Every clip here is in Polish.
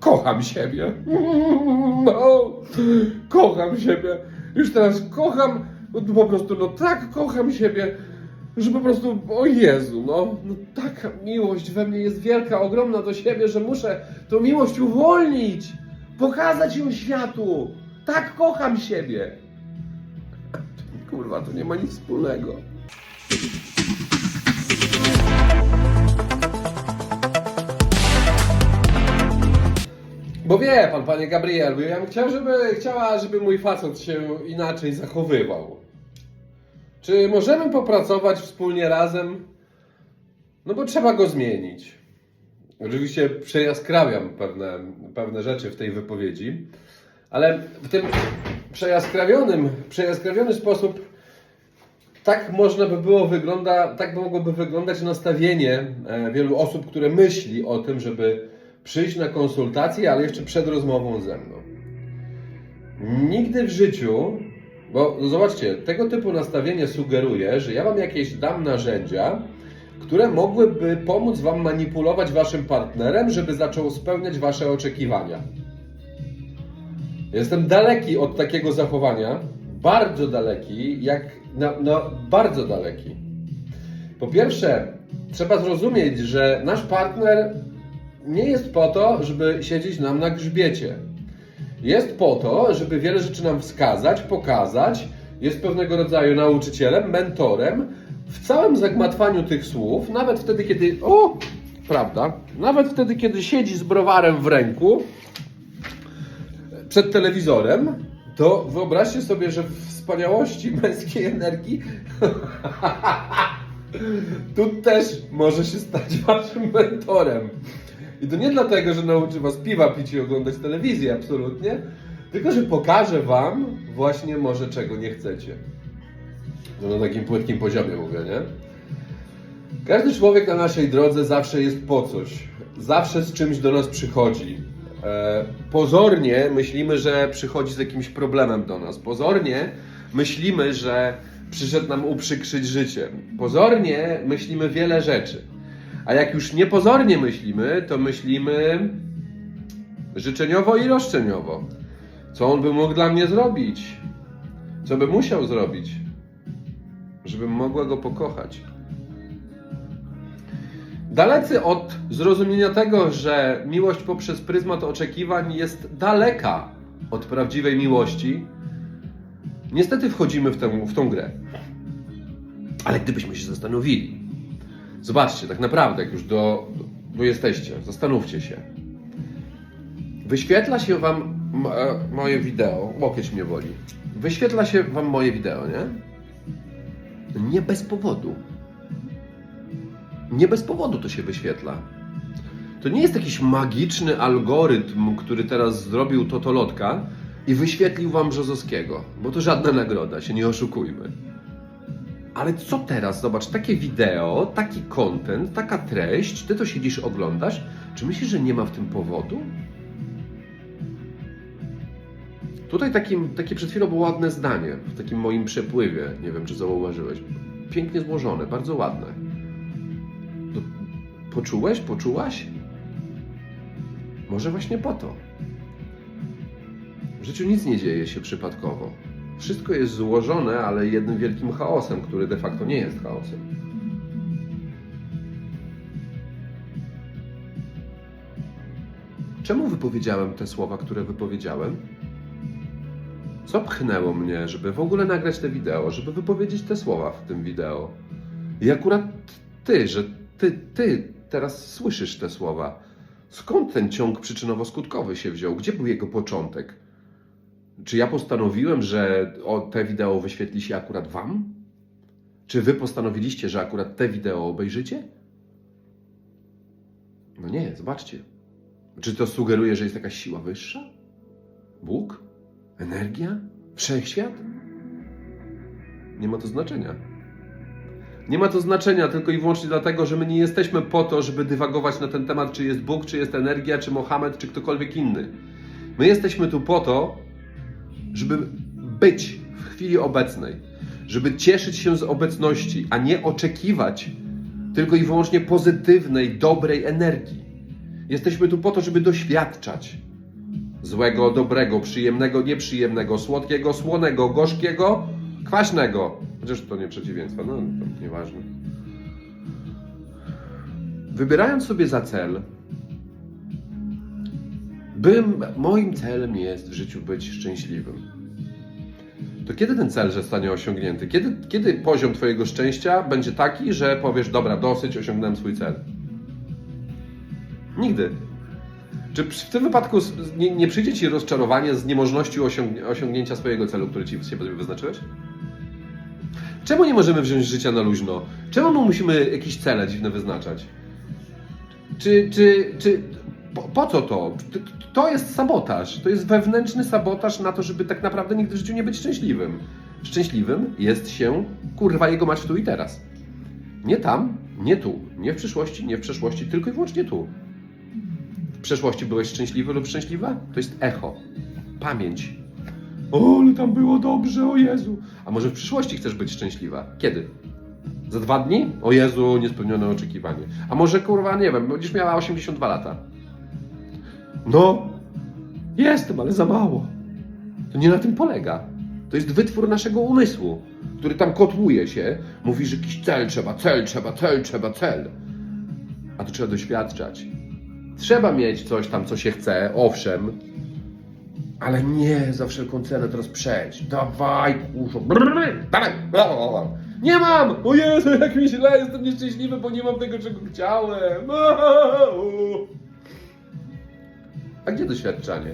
kocham siebie. No, kocham siebie. Już teraz kocham, no, po prostu, no tak kocham siebie, że po prostu, o Jezu, no, no taka miłość we mnie jest wielka, ogromna do siebie, że muszę tą miłość uwolnić, pokazać ją światu. Tak kocham siebie. Kurwa, to nie ma nic wspólnego. Bo wie pan, panie Gabriel, bo ja bym chciał, żeby, chciała, żeby mój facet się inaczej zachowywał. Czy możemy popracować wspólnie razem? No bo trzeba go zmienić. Oczywiście przejaskrawiam pewne, pewne rzeczy w tej wypowiedzi, ale w tym przejaskrawionym, przejaskrawiony sposób tak można by było wygląda, tak mogłoby wyglądać nastawienie e, wielu osób, które myśli o tym, żeby przyjść na konsultację, ale jeszcze przed rozmową ze mną. Nigdy w życiu, bo no zobaczcie, tego typu nastawienie sugeruje, że ja wam jakieś dam narzędzia, które mogłyby pomóc wam manipulować waszym partnerem, żeby zaczął spełniać wasze oczekiwania. Jestem daleki od takiego zachowania, bardzo daleki, jak no, no bardzo daleki. Po pierwsze, trzeba zrozumieć, że nasz partner nie jest po to, żeby siedzieć nam na grzbiecie. Jest po to, żeby wiele rzeczy nam wskazać, pokazać. Jest pewnego rodzaju nauczycielem, mentorem. W całym zagmatwaniu tych słów, nawet wtedy, kiedy. O! Prawda? Nawet wtedy, kiedy siedzi z browarem w ręku przed telewizorem, to wyobraźcie sobie, że w wspaniałości męskiej energii tu też może się stać waszym mentorem. I to nie dlatego, że nauczy was piwa pić i oglądać telewizję, absolutnie, tylko że pokaże wam właśnie może czego nie chcecie. No na takim płytkim poziomie mówię, nie? Każdy człowiek na naszej drodze zawsze jest po coś. Zawsze z czymś do nas przychodzi. E, pozornie myślimy, że przychodzi z jakimś problemem do nas. Pozornie myślimy, że przyszedł nam uprzykrzyć życie. Pozornie myślimy wiele rzeczy. A jak już niepozornie myślimy, to myślimy życzeniowo i roszczeniowo. Co on by mógł dla mnie zrobić? Co by musiał zrobić, żebym mogła go pokochać? Dalecy od zrozumienia tego, że miłość poprzez pryzmat oczekiwań jest daleka od prawdziwej miłości, niestety wchodzimy w tę, w tą grę. Ale gdybyśmy się zastanowili, zobaczcie, tak naprawdę, jak już do, do jesteście, zastanówcie się. Wyświetla się Wam e, moje wideo, łokieć mnie boli. Wyświetla się Wam moje wideo, nie? Nie bez powodu. Nie bez powodu to się wyświetla. To nie jest jakiś magiczny algorytm, który teraz zrobił Totolotka i wyświetlił wam Brzozowskiego, bo to żadna nagroda, się nie oszukujmy. Ale co teraz? Zobacz, takie wideo, taki content, taka treść, ty to siedzisz, oglądasz. Czy myślisz, że nie ma w tym powodu? Tutaj takim, takie przed chwilą było ładne zdanie, w takim moim przepływie, nie wiem czy zauważyłeś. Pięknie złożone, bardzo ładne. To poczułeś, poczułaś? Może właśnie po to. W życiu nic nie dzieje się przypadkowo. Wszystko jest złożone, ale jednym wielkim chaosem, który de facto nie jest chaosem. Czemu wypowiedziałem te słowa, które wypowiedziałem? Co pchnęło mnie, żeby w ogóle nagrać te wideo, żeby wypowiedzieć te słowa w tym wideo? I akurat ty, że ty, ty teraz słyszysz te słowa. Skąd ten ciąg przyczynowo-skutkowy się wziął? Gdzie był jego początek? Czy ja postanowiłem, że te wideo wyświetli się akurat wam? Czy wy postanowiliście, że akurat te wideo obejrzycie? No nie, zobaczcie. Czy to sugeruje, że jest jakaś siła wyższa? Bóg? Energia? Wszechświat? Nie ma to znaczenia. Nie ma to znaczenia tylko i wyłącznie dlatego, że my nie jesteśmy po to, żeby dywagować na ten temat, czy jest Bóg, czy jest energia, czy Mohamed, czy ktokolwiek inny. My jesteśmy tu po to, żeby być w chwili obecnej, żeby cieszyć się z obecności, a nie oczekiwać tylko i wyłącznie pozytywnej, dobrej energii. Jesteśmy tu po to, żeby doświadczać złego, dobrego, przyjemnego, nieprzyjemnego, słodkiego, słonego, gorzkiego, kwaśnego. Chociaż to nie przeciwieństwa, no to nieważne. Wybierając sobie za cel, bym, moim celem jest w życiu być szczęśliwym. To kiedy ten cel zostanie osiągnięty? Kiedy, kiedy poziom Twojego szczęścia będzie taki, że powiesz, dobra, dosyć, osiągnąłem swój cel? Nigdy. Czy w tym wypadku nie, nie przyjdzie Ci rozczarowanie z niemożności osiągnięcia swojego celu, który Ci sobie wyznaczyłeś? Czemu nie możemy wziąć życia na luźno? Czemu my musimy jakieś cele dziwne wyznaczać? Czy, czy, czy po, po co to? To- jest sabotaż. To jest wewnętrzny sabotaż na to, żeby tak naprawdę nigdy w życiu nie być szczęśliwym. Szczęśliwym jest się, kurwa, jego mać tu i teraz. Nie tam, nie tu, nie w przyszłości, nie w przeszłości, tylko i wyłącznie tu. W przeszłości byłeś szczęśliwy lub szczęśliwa? To jest echo, pamięć. O, ale tam było dobrze, o Jezu. A może w przyszłości chcesz być szczęśliwa? Kiedy? Za dwa dni? O Jezu, niespełnione oczekiwanie. A może kurwa, nie wiem, będziesz miała 82 lata. No, jestem, ale za mało. To nie na tym polega. To jest wytwór naszego umysłu, który tam kotłuje się, mówi, że jakiś cel trzeba, cel trzeba, cel trzeba, cel. A to trzeba doświadczać. Trzeba mieć coś tam, co się chce, owszem, ale nie za wszelką cenę teraz przejść. Dawaj, kurzo, brrr, dawaj, blablabla. Nie mam! O Jezu, jak mi źle, jestem nieszczęśliwy, bo nie mam tego, czego chciałem. A gdzie doświadczanie?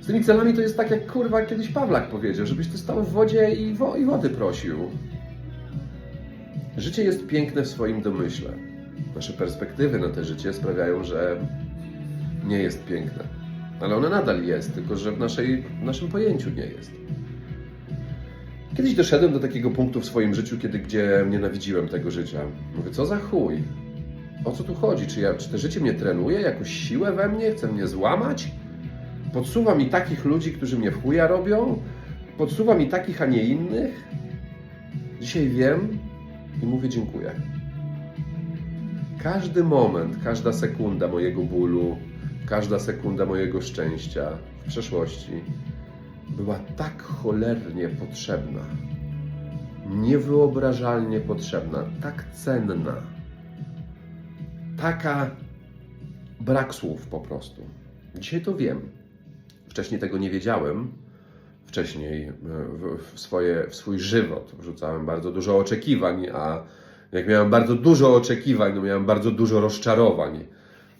Z tymi celami to jest tak, jak kurwa kiedyś Pawlak powiedział, żebyś ty stał w wodzie i, wo- i wody prosił. Życie jest piękne w swoim domyśle. Nasze perspektywy na te życie sprawiają, że nie jest piękne. Ale ono nadal jest, tylko że w, naszej, w naszym pojęciu nie jest. Kiedyś doszedłem do takiego punktu w swoim życiu, kiedy gdzie nienawidziłem tego życia. Mówię, co za chuj? O co tu chodzi? Czy, ja, czy to życie mnie trenuje? Jakąś siłę we mnie? Chce mnie złamać? Podsuwa mi takich ludzi, którzy mnie w chuja robią? Podsuwa mi takich, a nie innych? Dzisiaj wiem i mówię dziękuję. Każdy moment, każda sekunda mojego bólu, każda sekunda mojego szczęścia w przeszłości była tak cholernie potrzebna, niewyobrażalnie potrzebna, tak cenna, taka brak słów po prostu. Dzisiaj to wiem. Wcześniej tego nie wiedziałem. Wcześniej e, w, swoje, w swój żywot wrzucałem bardzo dużo oczekiwań, a jak miałem bardzo dużo oczekiwań, no miałem bardzo dużo rozczarowań,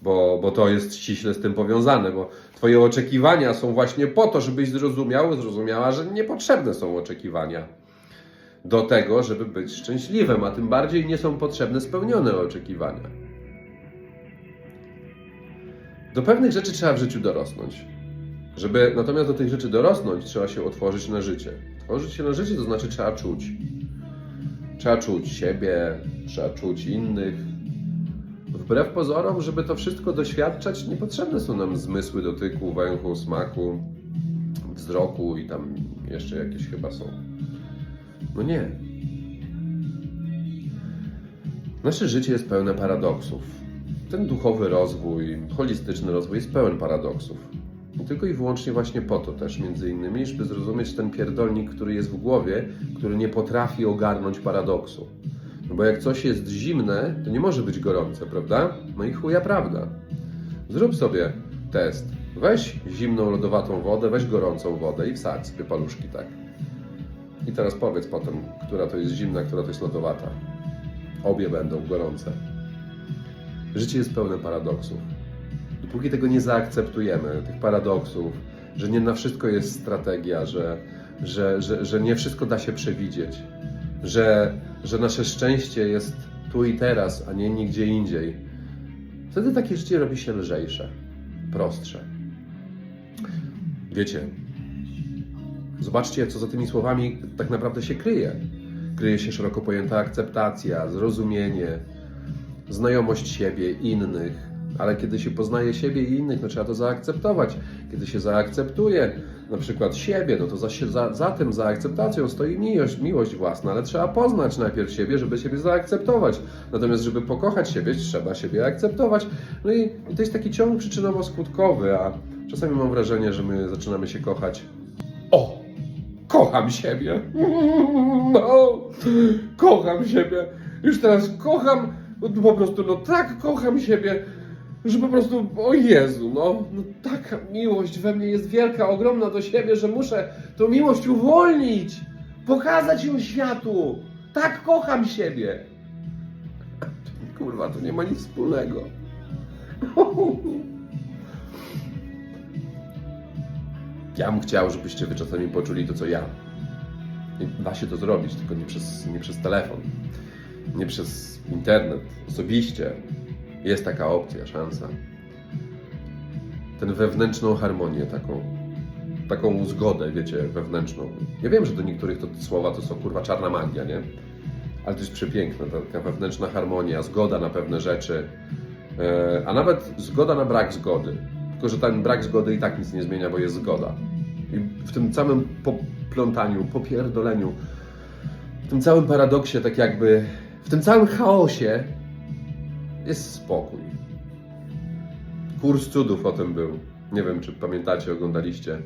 bo, bo to jest ściśle z tym powiązane, bo Twoje oczekiwania są właśnie po to, żebyś zrozumiał, zrozumiała, że niepotrzebne są oczekiwania do tego, żeby być szczęśliwym, a tym bardziej nie są potrzebne spełnione oczekiwania. Do pewnych rzeczy trzeba w życiu dorosnąć. Żeby natomiast do tych rzeczy dorosnąć, trzeba się otworzyć na życie. Otworzyć się na życie to znaczy trzeba czuć. Trzeba czuć siebie, trzeba czuć innych. Wbrew pozorom, żeby to wszystko doświadczać, niepotrzebne są nam zmysły dotyku, węchu, smaku, wzroku i tam jeszcze jakieś chyba są. No nie. Nasze życie jest pełne paradoksów. Ten duchowy rozwój, holistyczny rozwój jest pełen paradoksów. I tylko i wyłącznie właśnie po to też, między innymi, żeby zrozumieć ten pierdolnik, który jest w głowie, który nie potrafi ogarnąć paradoksu. No bo jak coś jest zimne, to nie może być gorące, prawda? No i chuja prawda. Zrób sobie test. Weź zimną, lodowatą wodę, weź gorącą wodę i wsadź sobie paluszki tak. I teraz powiedz potem, która to jest zimna, która to jest lodowata. Obie będą gorące. Życie jest pełne paradoksów. Dopóki tego nie zaakceptujemy, tych paradoksów, że nie na wszystko jest strategia, że, że, że, że nie wszystko da się przewidzieć, że, że nasze szczęście jest tu i teraz, a nie nigdzie indziej, wtedy takie życie robi się lżejsze, prostsze. Wiecie, zobaczcie, co za tymi słowami tak naprawdę się kryje. Kryje się szeroko pojęta akceptacja, zrozumienie, znajomość siebie, innych, ale kiedy się poznaje siebie i innych, no trzeba to zaakceptować. Kiedy się zaakceptuje, na przykład siebie, no to za, za, za tym, za akceptacją stoi miłość, miłość własna, ale trzeba poznać najpierw siebie, żeby siebie zaakceptować. Natomiast, żeby pokochać siebie, trzeba siebie akceptować. No i, i to jest taki ciąg przyczynowo-skutkowy, a czasami mam wrażenie, że my zaczynamy się kochać. O! Kocham siebie! No! Kocham siebie! Już teraz kocham, no po prostu, no tak kocham siebie, że po prostu, o Jezu, no, no taka miłość we mnie jest wielka, ogromna do siebie, że muszę tą miłość uwolnić, pokazać ją światu. Tak kocham siebie. Kurwa, to nie ma nic wspólnego. Ja bym chciał, żebyście wy czasami poczuli to, co ja. I da się to zrobić, tylko nie przez, nie przez telefon, nie przez internet, osobiście. Jest taka opcja, szansa. Tę wewnętrzną harmonię, taką, taką zgodę, wiecie, wewnętrzną. Ja wiem, że do niektórych to słowa to są kurwa czarna magia, nie? Ale to jest przepiękne, ta taka wewnętrzna harmonia, zgoda na pewne rzeczy, e, a nawet zgoda na brak zgody. Tylko, że ten brak zgody i tak nic nie zmienia, bo jest zgoda. I w tym całym poplątaniu, popierdoleniu, w tym całym paradoksie, tak jakby, w tym całym chaosie jest spokój. Kurs cudów o tym był. Nie wiem, czy pamiętacie, oglądaliście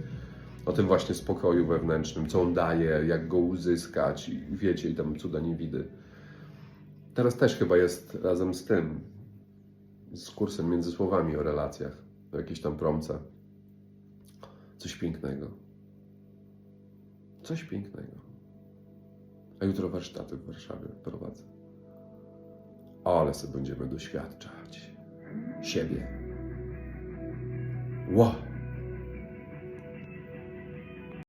o tym właśnie spokoju wewnętrznym, co on daje, jak go uzyskać i wiecie, i tam cuda niewidy. Teraz też chyba jest razem z tym, z kursem między słowami o relacjach, o jakiejś tam promce. Coś pięknego. Coś pięknego. A jutro warsztaty w Warszawie prowadzę. Ale sobie będziemy doświadczać siebie. Ło!